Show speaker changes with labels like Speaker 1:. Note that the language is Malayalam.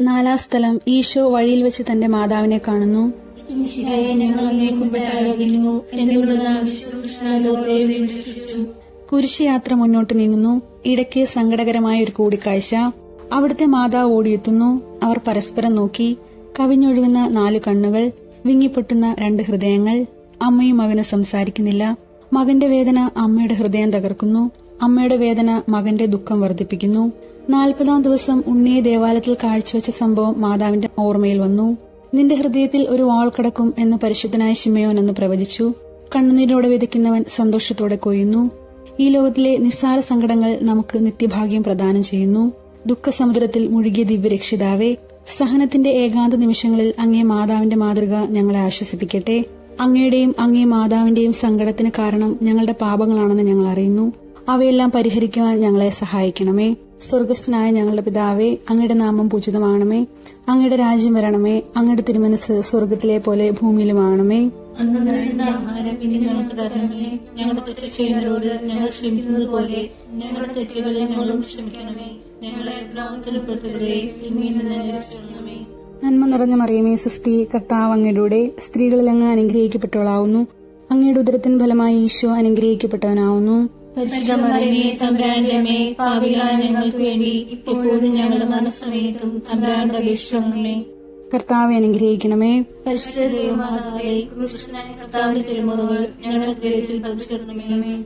Speaker 1: നാലാം സ്ഥലം ഈശോ വഴിയിൽ വെച്ച് തന്റെ മാതാവിനെ കാണുന്നു. കുരിശയാത്ര മുന്നോട്ട് നീങ്ങുന്നു. ഇടയ്ക്ക് സങ്കടകരമായ ഒരു കൂടിക്കാഴ്ച. അവിടുത്തെ മാതാവ് ഓടിയെത്തുന്നു. അവർ പരസ്പരം നോക്കി. കവിഞ്ഞൊഴുകുന്ന നാലു കണ്ണുകൾ വിങ്ങിപ്പൊട്ടുന്ന രണ്ട് ഹൃദയങ്ങൾ. അമ്മയും മകനും സംസാരിക്കുന്നില്ല. മകന്റെ വേദന അമ്മയുടെ ഹൃദയം തകർക്കുന്നു. അമ്മയുടെ വേദന മകന്റെ ദുഃഖം വർദ്ധിപ്പിക്കുന്നു. നാൽപ്പതാം ദിവസം ഉണ്ണിയെ ദേവാലയത്തിൽ കാഴ്ചവെച്ച സംഭവം മാതാവിന്റെ ഓർമ്മയിൽ വന്നു. നിന്റെ ഹൃദയത്തിൽ ഒരു വാൾ കടക്കും എന്ന് പരിശുദ്ധനായ ശിമയോൻ എന്ന് പ്രവചിച്ചു. കണ്ണുനീരോടെ വിതയ്ക്കുന്നവൻ സന്തോഷത്തോടെ കൊയ്യുന്നു. ഈ ലോകത്തിലെ നിസ്സാര സങ്കടങ്ങൾ നമുക്ക് നിത്യഭാഗ്യം പ്രദാനം ചെയ്യുന്നു. ദുഃഖസമുദ്രത്തിൽ മുഴുകിയ ദിവ്യരക്ഷിതാവേ സഹനത്തിന്റെ ഏകാന്ത നിമിഷങ്ങളിൽ അങ്ങേ മാതാവിന്റെ മാതൃക ഞങ്ങളെ ആശ്വസിപ്പിക്കട്ടെ. അങ്ങയുടെയും അങ്ങേ മാതാവിന്റെയും സങ്കടത്തിന് കാരണം ഞങ്ങളുടെ പാപങ്ങളാണെന്ന് ഞങ്ങൾ അറിയുന്നു. അവയെല്ലാം പരിഹരിക്കുവാൻ ഞങ്ങളെ സഹായിക്കണമേ. സ്വർഗസ്ഥനായ ഞങ്ങളുടെ പിതാവേ അങ്ങയുടെ നാമം പൂജിതമാണമേ. അങ്ങയുടെ രാജ്യം വരണമേ. അങ്ങയുടെ തിരുമനസ് സ്വർഗത്തിലെ പോലെ
Speaker 2: ഭൂമിയിലുമാണമേ. ഞങ്ങളുടെ തെറ്റ് ചെയ്യുന്നവരോട് ഞങ്ങൾ ക്ഷമിക്കുന്നത് പോലെ ഞങ്ങളുടെ തെറ്റുകളെ ഞങ്ങളും ക്ഷമിക്കണമേ. ഞങ്ങളെ പ്രവർത്തന ഉൾപ്പെടുത്തരുതേ തിന്മയിൽ നിന്ന് രക്ഷിക്കണമേ
Speaker 1: നന്മ നിറഞ്ഞ മറിയമേ സുസ്തി കർത്താവ് അങ്ങയുടെ സ്ത്രീകളിൽ അങ്ങ് അനുഗ്രഹിക്കപ്പെട്ടവളാവുന്നു. അങ്ങയുടെ ഉദരത്തിൻ ഫലമായി ഈശോ അനുഗ്രഹിക്കപ്പെട്ടവനാവുന്നു.
Speaker 2: തമ്പുരാന്റെ ഞങ്ങൾക്ക് വേണ്ടി ഇപ്പോഴും ഞങ്ങളുടെ മനസ്സമയത്തും തമ്പുരാന്റെ അപേക്ഷിക്കണമേ.
Speaker 1: കർത്താവെ അനുഗ്രഹിക്കണമേ.
Speaker 2: പരിശുദ്ധ ദൈവമാതാവേ കൃഷ്ണനായ കർത്താവിന്റെ തിരുമുറകൾ ഞങ്ങളുടെ ഹൃദയത്തിൽ പതിച്ചിരണമേ